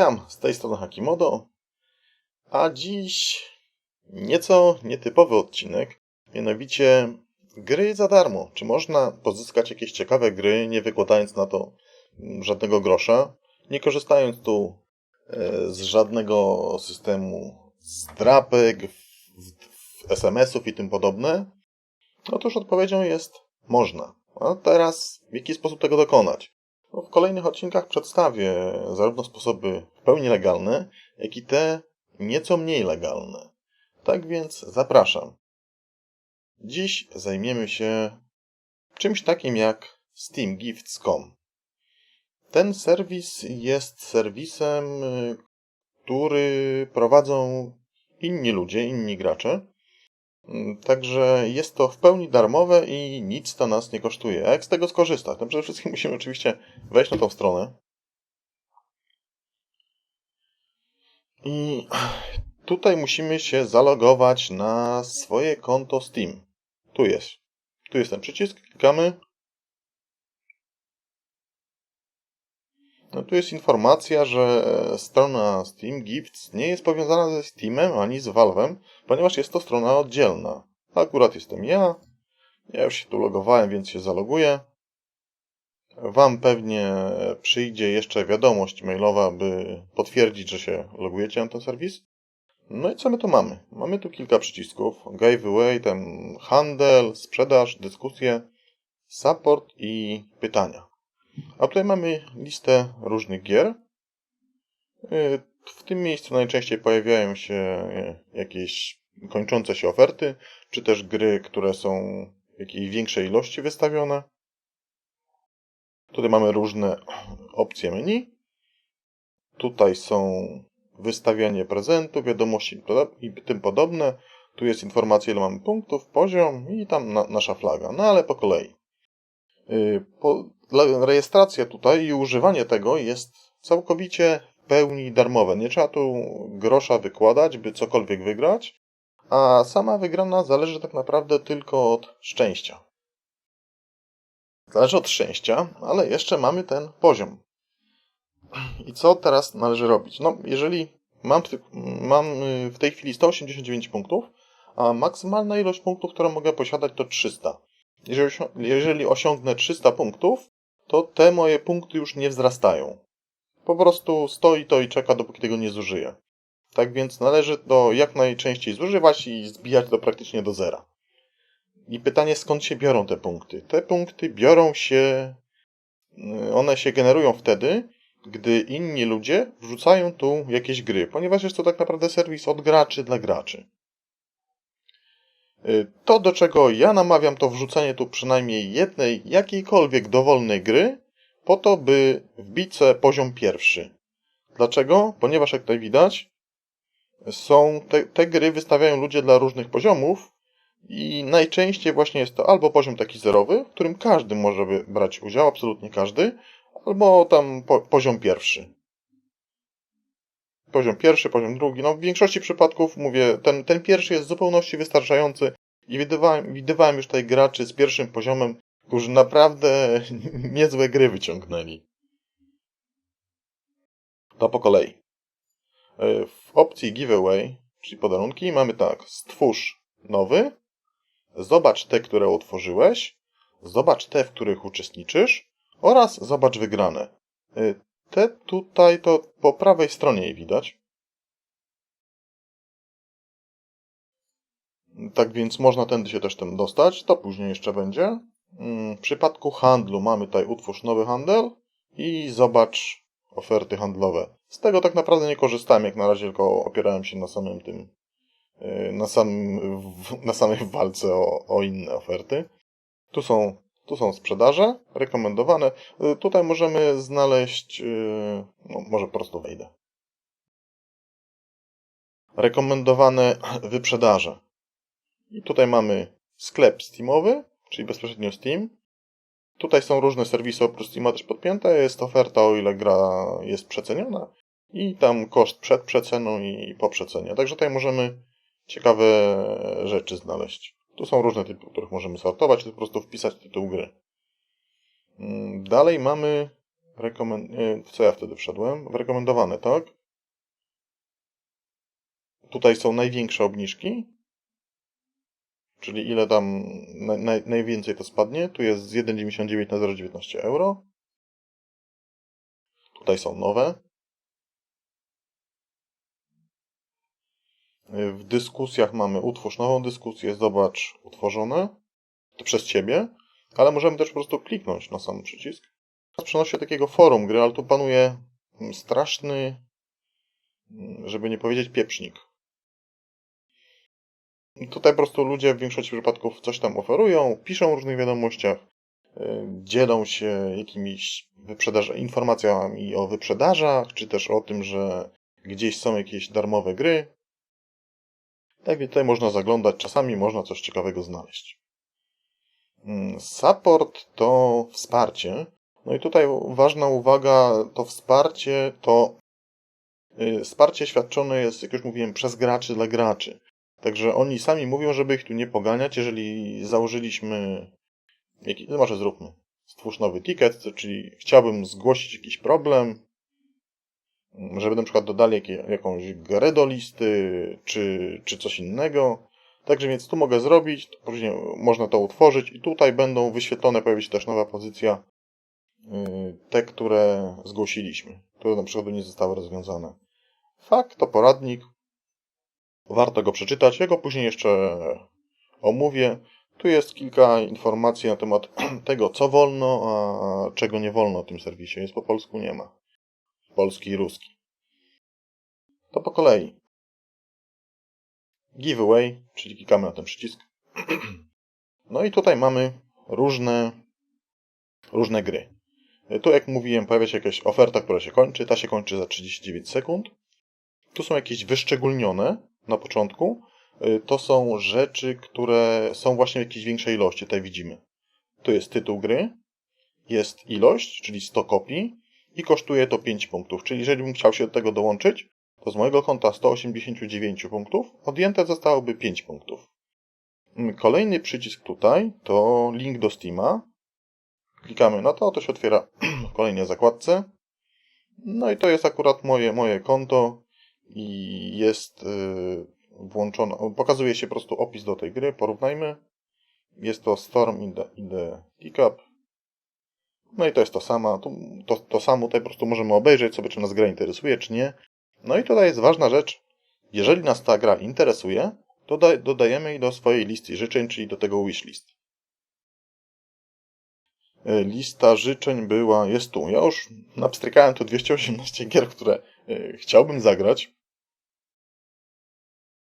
Witam, z tej strony Hakimodo, a dziś nieco nietypowy odcinek, mianowicie gry za darmo. Czy można pozyskać jakieś ciekawe gry, nie wykładając na to żadnego grosza, nie korzystając tu e, z żadnego systemu zdrapek, SMS-ów i tym podobne? Otóż odpowiedzią jest można. A teraz w jaki sposób tego dokonać? No, w kolejnych odcinkach przedstawię zarówno sposoby w pełni legalne, jak i te nieco mniej legalne. Tak więc zapraszam. Dziś zajmiemy się czymś takim jak SteamGifts.com. Ten serwis jest serwisem, który prowadzą inni ludzie, inni gracze. Także jest to w pełni darmowe i nic to nas nie kosztuje. A jak z tego skorzystać? No przede wszystkim musimy oczywiście wejść na tą stronę. I tutaj musimy się zalogować na swoje konto Steam. Tu jest. Tu jest ten przycisk, klikamy. No tu jest informacja, że strona Steam Gifts nie jest powiązana ze Steamem ani z Valve'em, ponieważ jest to strona oddzielna. Akurat jestem ja. Ja już się tu logowałem, więc się zaloguję. Wam pewnie przyjdzie jeszcze wiadomość mailowa, by potwierdzić, że się logujecie na ten serwis. No i co my tu mamy? Mamy tu kilka przycisków. Giveaway, ten handel, sprzedaż, dyskusje, support i pytania. A tutaj mamy listę różnych gier. Y, w tym miejscu najczęściej pojawiają się jakieś kończące się oferty, czy też gry, które są w jakiejś większej ilości wystawione. Tutaj mamy różne opcje menu. Tutaj są wystawianie prezentu, wiadomości i tym podobne. Tu jest informacja, ile mamy punktów, poziom i tam na, nasza flaga. No ale po kolei. Y, rejestracja tutaj i używanie tego jest całkowicie w pełni darmowe. Nie trzeba tu grosza wykładać, by cokolwiek wygrać, a sama wygrana zależy tak naprawdę tylko od szczęścia. Zależy od szczęścia, ale jeszcze mamy ten poziom. I co teraz należy robić? No, jeżeli mam, mam y, w tej chwili 189 punktów, a maksymalna ilość punktów, którą mogę posiadać to 300. Jeżeli, osiągnę 300 punktów, to te moje punkty już nie wzrastają. Po prostu stoi to i czeka, dopóki tego nie zużyję. Tak więc należy to jak najczęściej zużywać i zbijać to praktycznie do zera. I pytanie, skąd się biorą te punkty? Te punkty biorą się, y, one się generują wtedy, gdy inni ludzie wrzucają tu jakieś gry, ponieważ jest to tak naprawdę serwis od graczy dla graczy. Y, to, do czego ja namawiam, to wrzucenie tu przynajmniej jednej, jakiejkolwiek dowolnej gry, po to, by wbić poziom pierwszy. Dlaczego? Ponieważ, jak tutaj widać, są te, te gry wystawiają ludzie dla różnych poziomów i najczęściej właśnie jest to albo poziom taki zerowy, w którym każdy może brać udział, absolutnie każdy, albo tam po, poziom pierwszy. Poziom pierwszy, poziom drugi. No w większości przypadków mówię, ten, ten pierwszy jest w zupełności wystarczający i widywałem, widywałem już tutaj graczy z pierwszym poziomem, którzy naprawdę niezłe gry wyciągnęli. To po kolei. E, w opcji giveaway, czyli podarunki, mamy tak, stwórz nowy, zobacz te, które utworzyłeś, zobacz te, w których uczestniczysz oraz zobacz wygrane. Te tutaj to po prawej stronie je widać. Tak więc można tędy się też tym dostać. To później jeszcze będzie. Mm, w przypadku handlu mamy tutaj utwórz nowy handel i zobacz oferty handlowe. Z tego tak naprawdę nie korzystałem jak na razie, tylko opierałem się na samym tym, y, na, samym, na samej walce o, o inne oferty. Tu są tu są sprzedaże rekomendowane. Y, tutaj możemy znaleźć, y, no może po prostu wejdę. Rekomendowane wyprzedaże. I tutaj mamy sklep Steamowy, czyli bezpośrednio Steam. Tutaj są różne serwisy oprócz Steama też podpięte. Jest oferta, o ile gra jest przeceniona. I tam koszt przed przeceną i po przecenie. Także tutaj możemy ciekawe rzeczy znaleźć. Tu są różne typy, których możemy sortować, czy po prostu wpisać tytuł gry. Mm, dalej mamy Rekomen... W co ja wtedy wszedłem? W rekomendowane, tak? Tutaj są największe obniżki. Czyli ile tam naj, najwięcej to spadnie. Tu jest z 1,99 na 0,19 euro. Tutaj są nowe. W dyskusjach mamy utwórz nową dyskusję, zobacz utworzone. Przez ciebie, ale możemy też po prostu kliknąć na sam przycisk. Przenosi takiego forum gry, ale tu panuje straszny, żeby nie powiedzieć pieprznik. Tutaj po prostu ludzie w większości przypadków coś tam oferują, piszą w różnych wiadomościach, y, dzielą się jakimiś informacjami o wyprzedażach, czy też o tym, że gdzieś są jakieś darmowe gry. Tak więc tutaj można zaglądać, czasami można coś ciekawego znaleźć. Mm, support to wsparcie. No i tutaj ważna uwaga, to wsparcie to y, wsparcie świadczone jest, jak już mówiłem, przez graczy dla graczy. Także oni sami mówią, żeby ich tu nie poganiać, jeżeli założyliśmy... Jaki, no może zróbmy. Stwórz nowy ticket, czyli chciałbym zgłosić jakiś problem, żeby na przykład dodali jakie, jakąś grę do listy, czy, czy coś innego. Także więc tu mogę zrobić, później można to utworzyć i tutaj będą wyświetlone, pojawi się też nowa pozycja, yy, te, które zgłosiliśmy, które na przykład nie zostały rozwiązane. Fakt to poradnik, Warto go przeczytać. Ja go później jeszcze omówię. Tu jest kilka informacji na temat tego, co wolno, a czego nie wolno w tym serwisie. Jest po polsku nie ma. Polski i ruski. To po kolei. Giveaway, czyli klikamy na ten przycisk. No i tutaj mamy różne, różne gry. Tu, jak mówiłem, pojawia się jakaś oferta, która się kończy. Ta się kończy za 39 sekund. Tu są jakieś wyszczególnione na początku, y, to są rzeczy, które są właśnie w jakiejś większej ilości. Tutaj widzimy. To jest tytuł gry, jest ilość, czyli 100 kopii i kosztuje to 5 punktów. Czyli jeżeli bym chciał się do tego dołączyć, to z mojego konta 189 punktów odjęte zostałoby 5 punktów. Mm, kolejny przycisk tutaj to link do Steama. Klikamy na to, to się otwiera w kolejnej zakładce. No i to jest akurat moje, moje konto i jest y, włączona, pokazuje się po prostu opis do tej gry, porównajmy. Jest to Storm in the, in the. No i to jest to samo. To, to, to samo tutaj po prostu możemy obejrzeć sobie, czy nas gra interesuje, czy nie. No i tutaj jest ważna rzecz. Jeżeli nas ta gra interesuje, to dodajemy jej do swojej listy życzeń, czyli do tego wishlist. Y, lista życzeń była, jest tu. Ja już napstrykałem tu 218 gier, które y, chciałbym zagrać.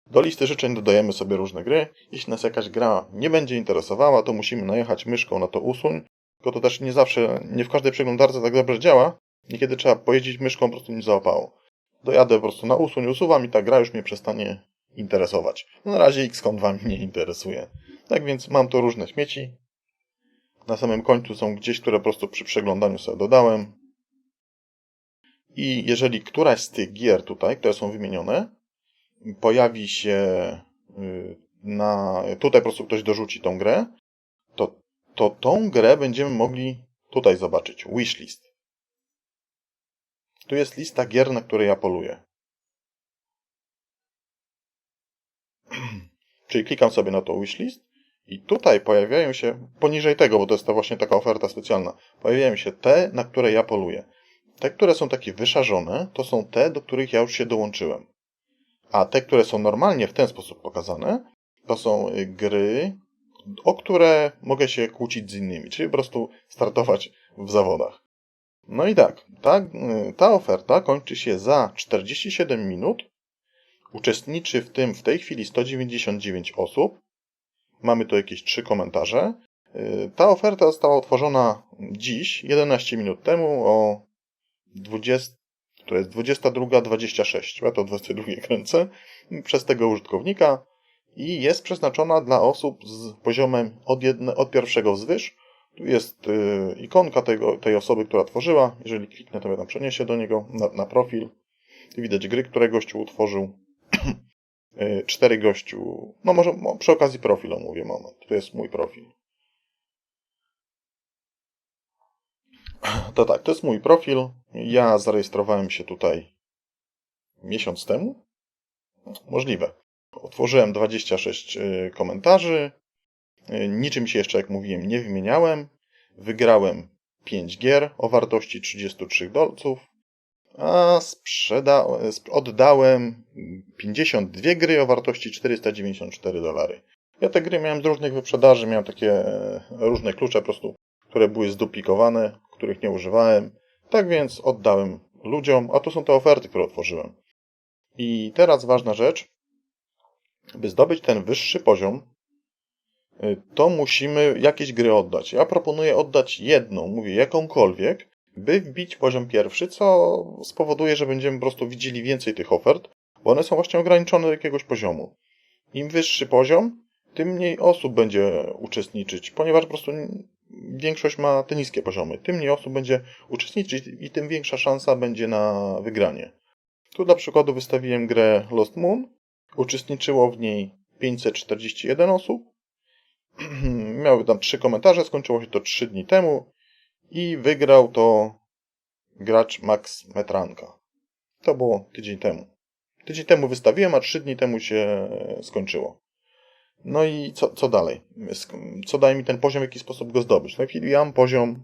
Do listy życzeń dodajemy sobie różne gry. Jeśli nas jakaś gra nie będzie interesowała, to musimy najechać myszką na to usuń. Tylko to też nie zawsze, nie w każdej przeglądarce tak dobrze działa. Niekiedy trzeba pojeździć myszką, po prostu nie załapało. Dojadę po prostu na usuń, usuwam i ta gra już mnie przestanie interesować. No na razie XCOM wam nie interesuje. Tak więc mam tu różne śmieci. Na samym końcu są gdzieś, które po prostu przy przeglądaniu sobie dodałem. I jeżeli któraś z tych gier tutaj, które są wymienione, pojawi się y, na. Tutaj po prostu ktoś dorzuci tą grę, to, tą grę będziemy mogli tutaj zobaczyć. Wishlist. Tu jest lista gier, na które ja poluję. Czyli klikam sobie na to wishlist i tutaj pojawiają się, poniżej tego, bo to jest to właśnie taka oferta specjalna, pojawiają się te, na które ja poluję. Te, które są takie wyszarzone, to są te, do których ja już się dołączyłem. A te, które są normalnie w ten sposób pokazane, to są y, gry, o które mogę się kłócić z innymi, czyli po prostu startować w zawodach. No i tak, ta, y, ta oferta kończy się za 47 minut. Uczestniczy w tym w tej chwili 199 osób. Mamy tu jakieś trzy komentarze. Y, ta oferta została otworzona dziś, 11 minut temu, o 20, to jest 22.26, ja to 22 kręcę, przez tego użytkownika i jest przeznaczona dla osób z poziomem od, jedne, od pierwszego wzwyż. Tu jest y, ikonka tego, tej osoby, która tworzyła. Jeżeli kliknę, to mnie tam przeniesie do niego na, na profil. Widać gry, które gościu utworzył. y, cztery gościu. No może przy okazji profil omówię moment. Tu jest mój profil. To tak, to jest mój profil. Ja zarejestrowałem się tutaj miesiąc temu. Możliwe. Otworzyłem 26 y, komentarzy. Y, niczym się jeszcze, jak mówiłem, nie wymieniałem. Wygrałem 5 gier o wartości 33 dolców, a sprzeda- oddałem 52 gry o wartości 494 dolary. Ja te gry miałem z różnych wyprzedaży, miałem takie e, różne klucze po prostu, które były zduplikowane, których nie używałem. Tak więc oddałem ludziom, a to są te oferty, które otworzyłem. I teraz ważna rzecz, by zdobyć ten wyższy poziom, y, to musimy jakieś gry oddać. Ja proponuję oddać jedną, mówię jakąkolwiek, by wbić poziom pierwszy, co spowoduje, że będziemy po prostu widzieli więcej tych ofert, bo one są właśnie ograniczone do jakiegoś poziomu. Im wyższy poziom, tym mniej osób będzie uczestniczyć, ponieważ po prostu większość ma te niskie poziomy. Tym mniej osób będzie uczestniczyć i tym większa szansa będzie na wygranie. Tu dla przykładu wystawiłem grę Lost Moon. Uczestniczyło w niej 541 osób. Miały tam trzy komentarze, skończyło się to 3 dni temu i wygrał to gracz Max Metranka. To było tydzień temu. Tydzień temu wystawiłem, a 3 dni temu się skończyło. No i co, co dalej? Co daje mi ten poziom, w jaki sposób go zdobyć? No i ja mam poziom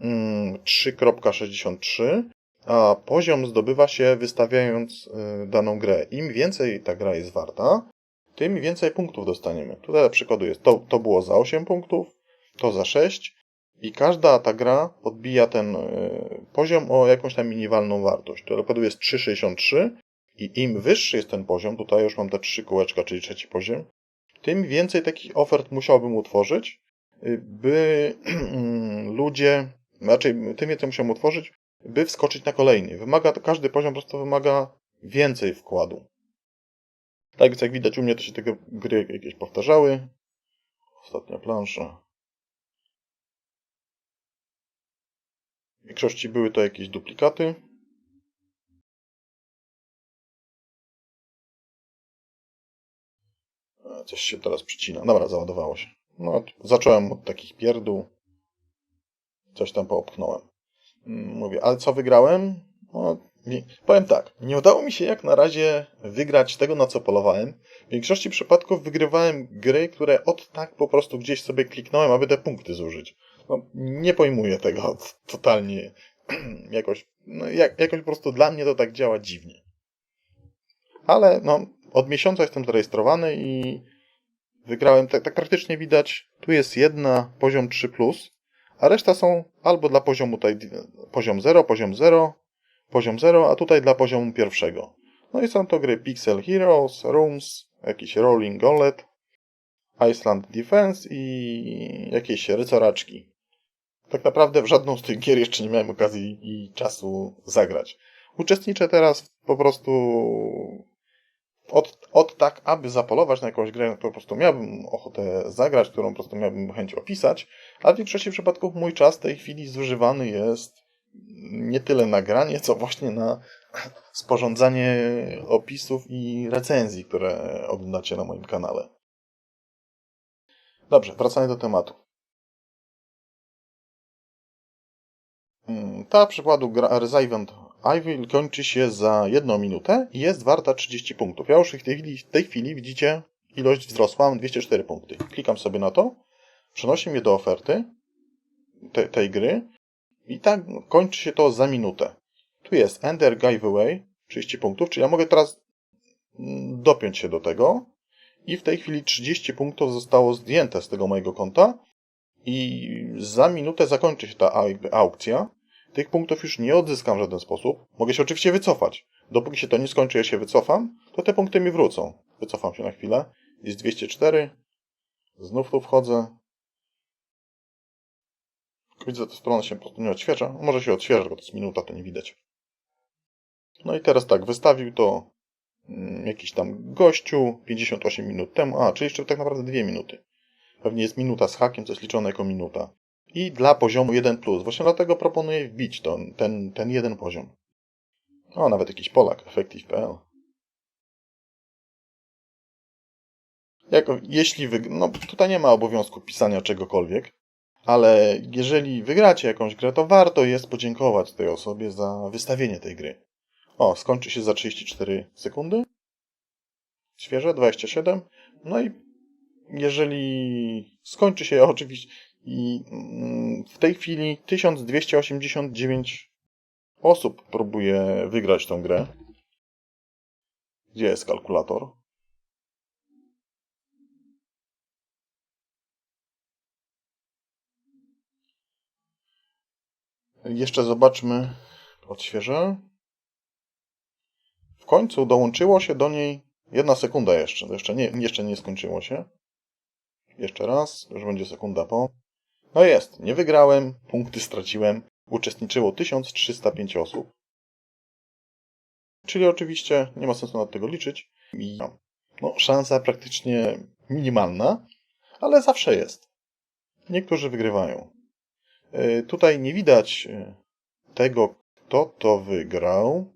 3.63 mm, a poziom zdobywa się wystawiając y, daną grę. Im więcej ta gra jest warta, tym więcej punktów dostaniemy. Tutaj na przykładu jest, to, to było za 8 punktów, to za 6 i każda ta gra podbija ten y, poziom o jakąś tam minimalną wartość. To przykład jest 3,63 i im wyższy jest ten poziom, tutaj już mam te trzy kółeczka, czyli trzeci poziom, tym więcej takich ofert musiałbym utworzyć, y, by ludzie, raczej tym więcej musiałbym utworzyć, by wskoczyć na kolejny. Wymaga, każdy poziom po prostu wymaga więcej wkładu. Tak więc jak widać u mnie to się te gry jakieś powtarzały. Ostatnia plansza. W większości były to jakieś duplikaty. Coś się teraz przycina. Dobra, załadowało się. No, zacząłem od takich pierdół. Coś tam poopchnąłem. Mówię, ale co wygrałem? No, nie, powiem tak, nie udało mi się jak na razie wygrać tego, na co polowałem. W większości przypadków wygrywałem gry, które od tak po prostu gdzieś sobie kliknąłem, aby te punkty zużyć. No, nie pojmuję tego totalnie. jakoś, no, jak, jakoś po prostu dla mnie to tak działa dziwnie. Ale no, od miesiąca jestem zarejestrowany i wygrałem, tak, tak praktycznie widać, tu jest jedna, poziom 3+, a reszta są albo dla poziomu tutaj poziom 0, poziom 0, poziom 0, a tutaj dla poziomu pierwszego. No i są to gry Pixel Heroes, Rooms, jakiś Rolling Gollet, Iceland Defense i jakieś rycoraczki. Tak naprawdę w żadną z tych gier jeszcze nie miałem okazji i czasu zagrać. Uczestniczę teraz po prostu od, od tak, aby zapolować na jakąś grę, którą po prostu miałbym ochotę zagrać, którą po prostu miałbym chęć opisać, ale w większości przypadków mój czas w tej chwili zużywany jest nie tyle na granie, co właśnie na sporządzanie opisów i recenzji, które oglądacie na moim kanale. Dobrze, wracając do tematu. Hmm, ta przykładu gra Resident Evil kończy się za jedną minutę i jest warta 30 punktów. Ja już w tej chwili, w tej chwili widzicie, ilość wzrosła, mam 204 punkty. Klikam sobie na to, przenosi mnie do oferty te, tej gry i tak kończy się to za minutę. Tu jest Ender Giveaway, 30 punktów, czyli ja mogę teraz mm, dopiąć się do tego i w tej chwili 30 punktów zostało zdjęte z tego mojego konta i za minutę zakończy się ta aukcja tych punktów już nie odzyskam w żaden sposób. Mogę się oczywiście wycofać. Dopóki się to nie skończy, ja się wycofam, to te punkty mi wrócą. Wycofam się na chwilę. Jest 204. Znów tu wchodzę. Widzę, że ta strona się po prostu nie odświeża. Może się odświeża, bo to jest minuta, to nie widać. No i teraz tak, wystawił to mm, jakiś tam gościu 58 minut temu. A, czyli jeszcze tak naprawdę 2 minuty. Pewnie jest minuta z hakiem, co jest liczone jako minuta i dla poziomu 1+. Właśnie dlatego proponuję wbić to, ten, ten jeden poziom. O, nawet jakiś Polak, Effective.pl. Jako, jeśli wy, no tutaj nie ma obowiązku pisania czegokolwiek, Ale jeżeli wygracie jakąś grę, to warto jest podziękować tej osobie za wystawienie tej gry. O, skończy się za 34 sekundy. Świeże, 27. No i jeżeli skończy się oczywiście i mm, w tej chwili 1289 osób próbuje wygrać tą grę. Gdzie jest kalkulator? Jeszcze zobaczmy, odświeżę. W końcu dołączyło się do niej jedna sekunda jeszcze. Jeszcze nie, jeszcze nie skończyło się. Jeszcze raz, już będzie sekunda po. No jest, nie wygrałem, punkty straciłem. Uczestniczyło 1305 osób. Czyli oczywiście nie ma sensu nad tego liczyć. I no, szansa praktycznie minimalna, ale zawsze jest. Niektórzy wygrywają. E, tutaj nie widać e, tego, kto to wygrał.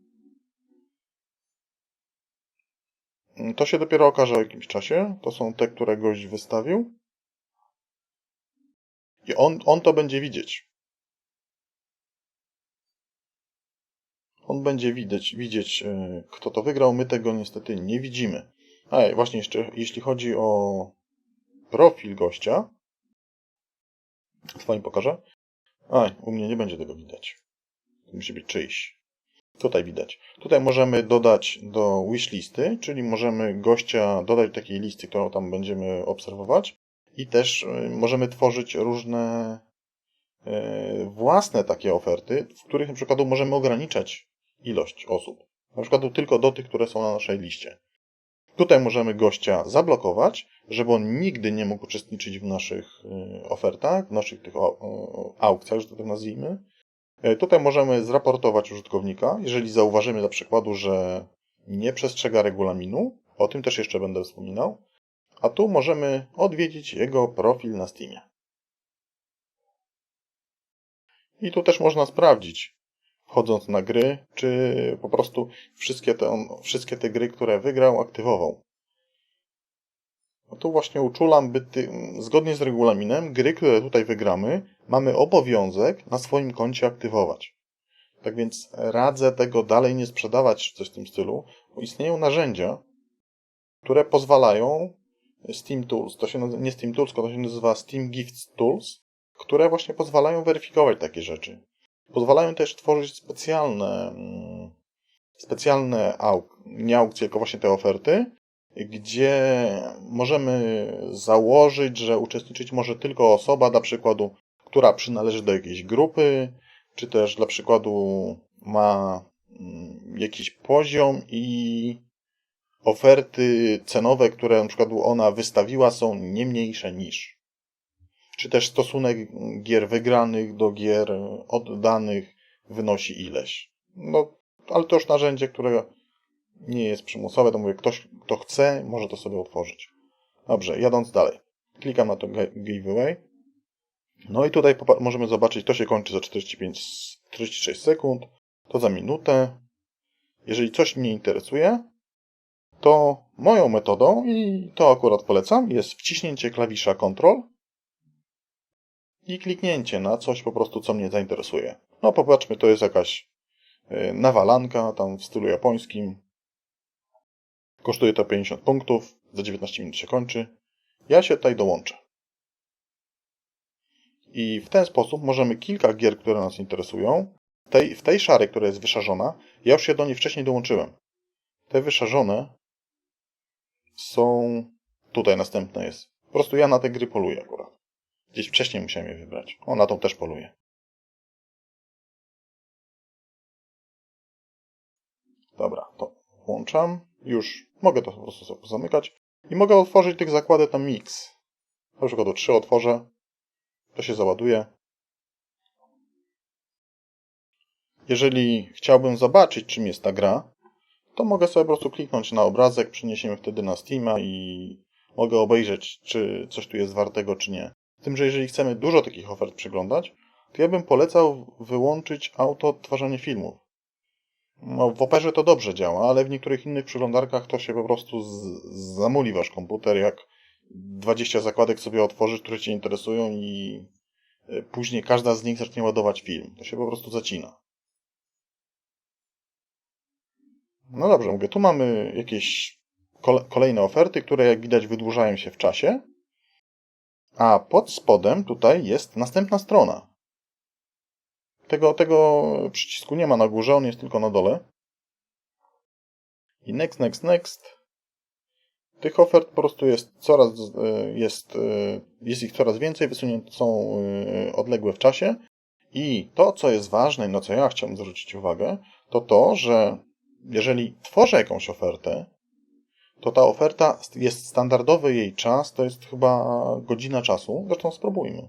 Mm, to się dopiero okaże w jakimś czasie. To są te, które gość wystawił. I on, on to będzie widzieć. On będzie widzieć, widzieć, e, kto to wygrał. My tego niestety nie widzimy. A właśnie jeszcze, jeśli chodzi o profil gościa, swoim pokażę. A, u mnie nie będzie tego widać. Musi być czyjś. Tutaj widać. Tutaj możemy dodać do wishlisty, czyli możemy gościa dodać do takiej listy, którą tam będziemy obserwować i też y, możemy tworzyć różne y, własne takie oferty, w których na przykład możemy ograniczać ilość osób. Na przykład tylko do tych, które są na naszej liście. Tutaj możemy gościa zablokować, żeby on nigdy nie mógł uczestniczyć w naszych y, ofertach, w naszych tych aukcjach, że to tak nazwijmy. Tutaj możemy zraportować użytkownika, jeżeli zauważymy dla przykładu, że nie przestrzega regulaminu, o tym też jeszcze będę wspominał, a tu możemy odwiedzić jego profil na Steamie. I tu też można sprawdzić, wchodząc na gry, czy po prostu wszystkie te, wszystkie te gry, które wygrał, aktywował. No tu właśnie uczulam, by ty, zgodnie z regulaminem, gry, które tutaj wygramy, mamy obowiązek na swoim koncie aktywować. Tak więc radzę tego dalej nie sprzedawać coś w tym stylu, bo istnieją narzędzia, które pozwalają Steam Tools, to się nazywa, nie Steam Tools, to się nazywa Steam Gifts Tools, które właśnie pozwalają weryfikować takie rzeczy. Pozwalają też tworzyć specjalne, mm, specjalne auk, nie aukcje, tylko właśnie te oferty, gdzie możemy założyć, że uczestniczyć może tylko osoba, dla przykładu, która przynależy do jakiejś grupy, czy też dla przykładu ma mm, jakiś poziom i oferty cenowe, które na przykład ona wystawiła są nie mniejsze niż. Czy też stosunek gier wygranych do gier oddanych wynosi ileś. No, ale to już narzędzie, które nie jest przymusowe, to mówię, ktoś, kto chce, może to sobie otworzyć. Dobrze, jadąc dalej. Klikam na to giveaway. No i tutaj możemy zobaczyć, to się kończy za 45, 46 sekund, to za minutę. Jeżeli coś mnie interesuje, to moją metodą, i to akurat polecam, jest wciśnięcie klawisza Ctrl i kliknięcie na coś po prostu, co mnie zainteresuje. No popatrzmy, to jest jakaś y, nawalanka, tam w stylu japońskim. Kosztuje to 50 punktów, za 19 minut się kończy. Ja się tutaj dołączę. I w ten sposób możemy kilka gier, które nas interesują, tej, w tej szarej, która jest wyszarzona, ja już się do niej wcześniej dołączyłem. Te wyszarzone są... Tutaj następne jest. Po prostu ja na te gry poluję akurat. Gdzieś wcześniej musiałem je wybrać. O, na tą też poluję. Dobra, to włączam. Już mogę to po prostu zamykać. I mogę otworzyć tych zakładek na mix. Na przykład do 3 otworzę. To się załaduje. Jeżeli chciałbym zobaczyć, czym jest ta gra, to mogę sobie po prostu kliknąć na obrazek, przeniesiemy wtedy na Steama i mogę obejrzeć, czy coś tu jest wartego, czy nie. Tym, że jeżeli chcemy dużo takich ofert przeglądać, to ja bym polecał wyłączyć auto odtwarzanie filmów. No, w Operze to dobrze działa, ale w niektórych innych przeglądarkach to się po prostu zamuli wasz komputer, jak 20 zakładek sobie otworzysz, które Cię interesują i y, później każda z nich zacznie ładować film. To się po prostu zacina. No dobrze, mówię, tu mamy jakieś kolejne oferty, które jak widać wydłużają się w czasie. A pod spodem tutaj jest następna strona. Tego, tego przycisku nie ma na górze, on jest tylko na dole. I next, next, next. Tych ofert po prostu jest coraz, e, jest, e, jest ich coraz więcej, wysunięte są e, odległe w czasie. I to, co jest ważne i na co ja chciałbym zwrócić uwagę, to to, że jeżeli tworzę jakąś ofertę, to ta oferta jest standardowy jej czas, to jest chyba godzina czasu. Zresztą spróbujmy.